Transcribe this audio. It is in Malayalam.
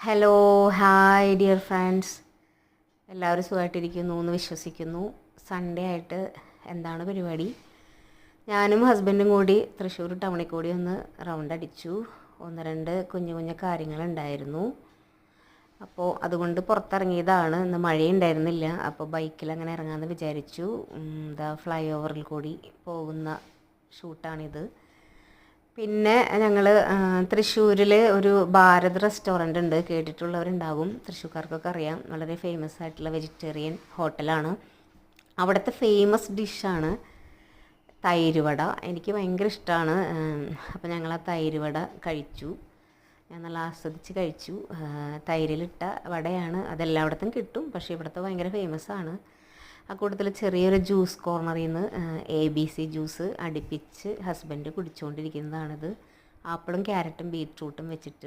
ഹലോ ഹായ് ഡിയർ ഫ്രണ്ട്സ് എല്ലാവരും സുഖമായിട്ടിരിക്കുന്നു എന്ന് വിശ്വസിക്കുന്നു. സൺഡേ ആയിട്ട് എന്താണ് പരിപാടി? ഞാനും ഹസ്ബൻഡും കൂടി തൃശ്ശൂർ ടൗണിൽ കൂടി ഒന്ന് റൗണ്ട് അടിച്ചു. ഒന്ന് രണ്ട് കുഞ്ഞു കുഞ്ഞു കാര്യങ്ങളുണ്ടായിരുന്നു. അപ്പോൾ അതുകൊണ്ട് പുറത്തിറങ്ങിയതാണ്. ഇന്ന് മഴയുണ്ടായിരുന്നില്ല. അപ്പോൾ ബൈക്കിൽ അങ്ങനെ ഇറങ്ങാമെന്ന് വിചാരിച്ചു. എന്താ ഫ്ലൈ ഓവറിൽ കൂടി പോകുന്ന ഷൂട്ടാണിത് പിന്നെ ഞങ്ങൾ തൃശ്ശൂരിൽ ഒരു ഭാരത് റെസ്റ്റോറന്റ് ഉണ്ട്. കേട്ടിട്ടുള്ളവരുണ്ടാകും തൃശ്ശൂർക്കാർക്കൊക്കെ അറിയാം. വളരെ ഫേമസ് ആയിട്ടുള്ള വെജിറ്റേറിയൻ ഹോട്ടലാണ് അവിടുത്തെ ഫേമസ് ഡിഷാണ് തൈര് വട. എനിക്ക് ഭയങ്കര ഇഷ്ടമാണ് അപ്പോൾ ഞങ്ങൾ ആ തൈര് വട കഴിച്ചു. ഞാൻ നല്ല ആസ്വദിച്ച് കഴിച്ചു. തൈരിലിട്ട വടയാണ്. അതെല്ലായിടത്തും കിട്ടും. പക്ഷേ ഇവിടുത്തെ ഭയങ്കര ഫേമസ് ആണ്. ആ കൂട്ടത്തിൽ ചെറിയൊരു ജ്യൂസ് കോർണറിൽ നിന്ന് എ ബി സി ജ്യൂസ് അടുപ്പിച്ച് ഹസ്ബൻഡ് കുടിച്ചുകൊണ്ടിരിക്കുന്നതാണിത് ആപ്പിളും ക്യാരറ്റും ബീറ്റ്റൂട്ടും വെച്ചിട്ട്